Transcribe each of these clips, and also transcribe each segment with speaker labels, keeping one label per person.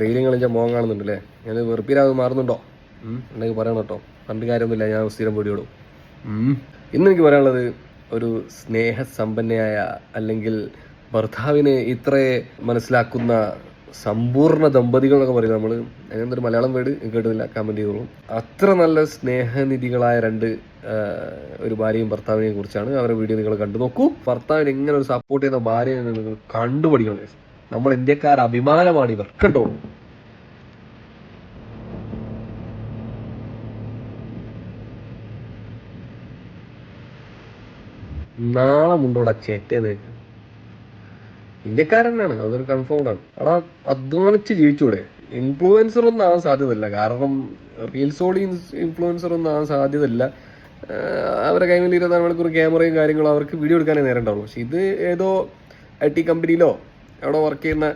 Speaker 1: Daily കളിച്ച മോൻ കാണുന്നുണ്ടല്ലേ? ഞാൻ വെറുപ്പിരാത് മാറുന്നുണ്ടോ? ഉണ്ടെങ്കിൽ പറയണം കേട്ടോ. പണ്ട് കാര്യമൊന്നുമില്ല ഞാൻ സ്ഥിരം പൊടിയോടും. ഇന്ന് എനിക്ക് പറയാനുള്ളത് ഒരു സ്നേഹസമ്പന്നയായ അല്ലെങ്കിൽ ഭർത്താവിനെ ഇത്ര മനസ്സിലാക്കുന്ന സമ്പൂർണ ദമ്പതികൾ എന്നൊക്കെ പറയും നമ്മൾ അങ്ങനത്തെ ഒരു മലയാളം വേർഡ്? കേട്ടില്ല കമന്റ് ചെയ്തോളൂ. അത്ര നല്ല സ്നേഹനിധികളായ രണ്ട് ഒരു ഭാര്യയും ഭർത്താവിനെയും കുറിച്ചാണ് അവരുടെ വീഡിയോ നിങ്ങൾ കണ്ടു നോക്കൂ. ഭർത്താവിന് എങ്ങനെ ഒരു സപ്പോർട്ട് ചെയ്യുന്ന നിങ്ങൾ കണ്ടുപഠിക്കണം. നമ്മൾ ഇന്ത്യക്കാർ അഭിമാനമാണ് ഇവർ. കണ്ടോ? നാളെ മുണ്ടോടാ ചേറ്റേന്ന് ഇന്ത്യക്കാരൻ തന്നെയാണ് അതൊരു കൺഫേംഡ് ആണ്. അവിടെ അധ്വാനിച്ച് ജീവിച്ചൂടെ. ഇൻഫ്ലുവൻസർ ഒന്നും ആവാൻ സാധ്യതയില്ല. കാരണം റീൽസോടി ഇൻഫ്ലുവൻസർ ഒന്നും ആവാൻ സാധ്യതയില്ല. അവരെ കൈമിൽ ഇരുപത്തിനാല് മണിക്കൂർ ക്യാമറയും കാര്യങ്ങളും അവർക്ക് വീഡിയോ എടുക്കാനേ നേരം ഉണ്ടാവുള്ളൂ പക്ഷെ ഇത് ഏതോ ഐ ടി കമ്പനിയിലോ അവിടെ വർക്ക് ചെയ്യുന്ന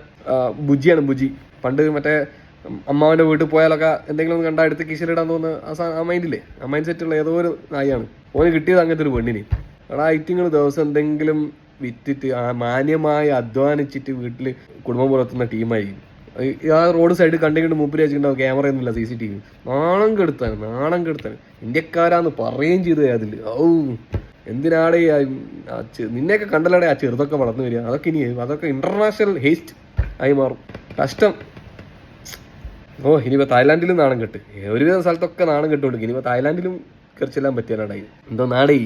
Speaker 1: ബുജിയാണ് ബുജി. പണ്ട് മറ്റേ അമ്മാവന്റെ വീട്ടിൽ പോയാലൊക്കെ എന്തെങ്കിലും ഒന്ന് കണ്ടാ എടുത്ത് കിശലിടാൻ തോന്നുന്ന ആ മൈൻഡില്ലേ ആ മൈൻഡ് സെറ്റുള്ള ഏതോ ഒരു നായാണ് ഓന് കിട്ടിയത് അങ്ങനത്തെ ഒരു പെണ്ണിന്. അവിടെ ഐറ്റിങ്ങൾ ദിവസം എന്തെങ്കിലും വിറ്റിട്ട് ആ മാന്യമായി അധ്വാനിച്ചിട്ട് വീട്ടിൽ കുടുംബം പുലർത്തുന്ന ടീമായി ആ റോഡ് സൈഡ് കണ്ടിട്ട് മുമ്പിൽ വെച്ചിട്ടുണ്ടാവും ക്യാമറ ഒന്നുമില്ല സി സി ടി വി നാണം കെടുത്താണ് നാണം കെടുത്താണ് ഇന്ത്യക്കാരാന്ന് പറയുകയും ചെയ്തു അതിൽ ഔ. എന്തിനാടെ ഈ നിന്നെയൊക്കെ കണ്ടല്ലാടെ ആ ചെറുതൊക്കെ വളർന്നു വരിക. അതൊക്കെ ഇനി അതൊക്കെ ഇന്റർനാഷണൽ ഹേസ്റ്റ് ആയി മാറും. കഷ്ടം. ഓ ഇനിയിപ്പോ തായ്ലാന്റിലും നാണം കെട്ട്. ഒരുവിധ സ്ഥലത്തൊക്കെ നാണം കെട്ടുകൊണ്ട് ഇനിയിപ്പോ തായ്ലാൻഡിലും കയറി പറ്റിയാലാണ് എന്തോ നാടേ